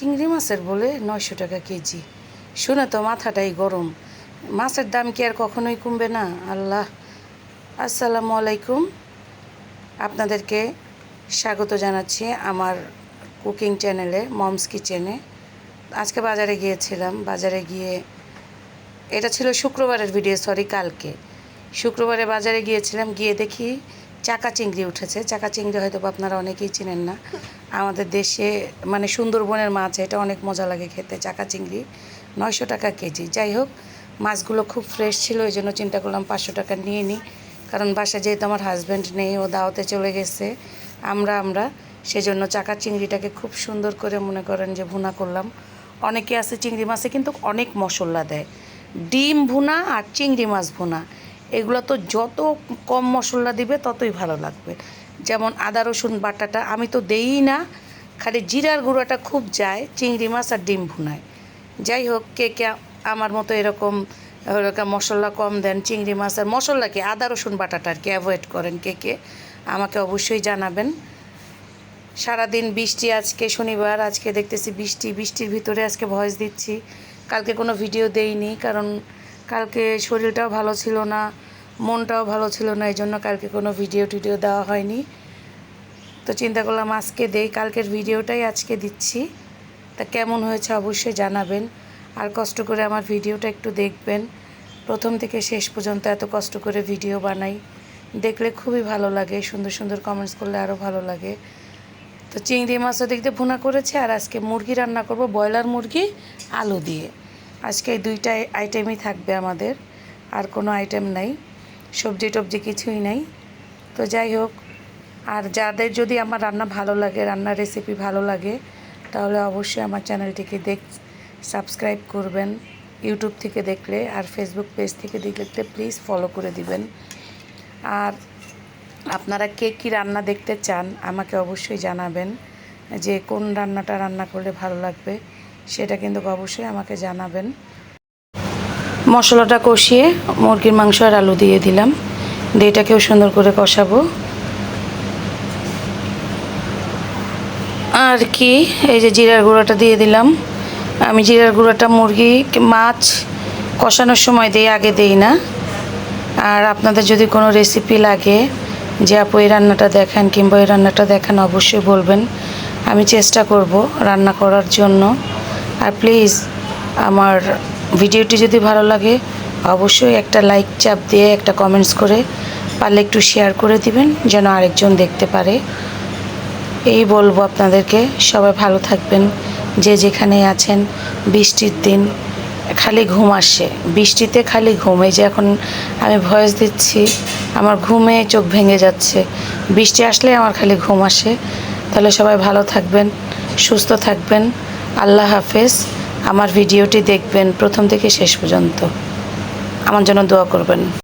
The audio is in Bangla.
চিংড়ি মাছের বলে নয়শো টাকা কেজি। শুনে তো মাথাটাই গরম। মাছের দাম কি আর কখনোই কমবে না? আল্লাহ। আসসালামু আলাইকুম। আপনাদেরকে স্বাগত জানাচ্ছি আমার কুকিং চ্যানেলে, মমস কিচেনে। আজকে বাজারে গিয়েছিলাম। বাজারে গিয়ে, এটা ছিল শুক্রবারের ভিডিও, সরি, কালকে। শুক্রবারে বাজারে গিয়েছিলাম, গিয়ে দেখি চাকা চিংড়ি উঠেছে। চাকা চিংড়ি হয়তো আপনারা অনেকেই চিনেন না। আমাদের দেশে মানে সুন্দরবনের মাছ, এটা অনেক মজা লাগে খেতে, চাকা চিংড়ি। নয়শো টাকা কেজি। যাই হোক, মাছগুলো খুব ফ্রেশ ছিল ওই জন্য চিন্তা করলাম পাঁচশো টাকা নিয়ে নিই কারণ বাসায় যেহেতু আমার হাজব্যান্ড নেই, ও দাওয়াতে চলে গেছে, আমরা আমরা, সেজন্য চাকা চিংড়িটাকে খুব সুন্দর করে মনে করেন যে ভুনা করলাম। অনেকে আছে চিংড়ি মাছে কিন্তু অনেক মশলা দেয়। ডিম ভুনা আর চিংড়ি মাছ ভুনা। এগুলো তো যত কম মশলা দিবে ততই ভালো লাগবে। যেমন আদা, রসুন, বাটাটা আমি তো দেই না, খালি জিরার গুঁড়োটা খুব যায়, চিংড়ি মাছ আর ডিম ভুনায়। যাই হোক, কে কে আমার মতো এরকম মশলা কম দেন, চিংড়ি মাছ আর মশলা কি, আদা, রসুন, বাটাটা আর কি অ্যাভয়েড করেন কে কে, আমাকে অবশ্যই জানাবেন। সারাদিন বৃষ্টি আজকে শনিবার, আজকে দেখতেছি বৃষ্টি, বৃষ্টির ভিতরে আজকে ভয়েস দিচ্ছি। কালকে কোনো ভিডিও দেইনি, কারণ কালকে শরীরটাও ভালো ছিল না, মনটাও ভালো ছিল না, এই জন্য কালকে কোনো ভিডিও টিডিও দেওয়া হয়নি। তো চিন্তা করলাম আজকে দেই, কালকের ভিডিওটাই আজকে দিচ্ছি। তা কেমন হয়েছে অবশ্যই জানাবেন। আর কষ্ট করে আমার ভিডিওটা একটু দেখবেন। প্রথম থেকে শেষ পর্যন্ত এত কষ্ট করে ভিডিও বানাই। দেখলে খুবই ভালো লাগে, সুন্দর সুন্দর কমেন্টস করলে আরও ভালো লাগে। তো চিংড়ি মাছও দেখতে ভুনা করেছে, আর আজকে মুরগি রান্না করব, ব্রয়লার মুরগি, আলু দিয়ে। আজকে এই দুইটা আইটেমই থাকবে আমাদের, আর কোনো আইটেম নাই। সবজি টবজি কিছুই নাই। তো যাই হোক, আর যাদের যদি আমার রান্না ভালো লাগে, রান্নার রেসিপি ভালো লাগে, তাহলে অবশ্যই আমার চ্যানেলটিকে দেখ সাবস্ক্রাইব করবেন। ইউটিউব থেকে দেখলে, আর ফেসবুক পেজ থেকে দেখলে প্লিজ ফলো করে দিবেন। আর আপনারা কে কী রান্না দেখতে চান, আমাকে অবশ্যই জানাবেন যে কোন রান্নাটা রান্না করলে ভালো লাগবে। সেটা কিন্তু অবশ্যই আমাকে জানাবেন। মশলাটা কষিয়ে মুরগির মাংস আর আলু দিয়ে দিলাম। দিয়ে এটাকেও সুন্দর করে কষাবো। আর কি, এই যে জিরার গুঁড়োটা দিয়ে দিলাম। আমি জিরার গুঁড়োটা মুরগি, মাছ কষানোর সময় দিই, আগে দিই না। আর আপনাদের যদি কোনো রেসিপি লাগে যে আপু এই রান্নাটা দেখান কিংবা এই রান্নাটা দেখান, অবশ্যই বলবেন। আমি চেষ্টা করব রান্না করার জন্য। আর প্লিজ আমার ভিডিওটি যদি ভালো লাগে, অবশ্যই একটা লাইক চাপ দিয়ে একটা কমেন্টস করে, পারলে একটু শেয়ার করে দিবেন, যেন আরেকজন দেখতে পারে। এই বলব আপনাদেরকে, সবাই ভালো থাকবেন। যে যেখানে আছেন, বৃষ্টির দিন, খালি ঘুম আসে। বৃষ্টিতে খালি ঘুম, এই যে এখন আমি ভয়েস দিচ্ছি, আমার ঘুমে চোখ ভেঙে যাচ্ছে। বৃষ্টি আসলে আমার খালি ঘুম আসে। তাহলে সবাই ভালো থাকবেন, সুস্থ থাকবেন। আল্লাহ হাফেজ আমার ভিডিওটি দেখবেন প্রথম থেকে শেষ পর্যন্ত। আমার জন্য দোয়া করবেন।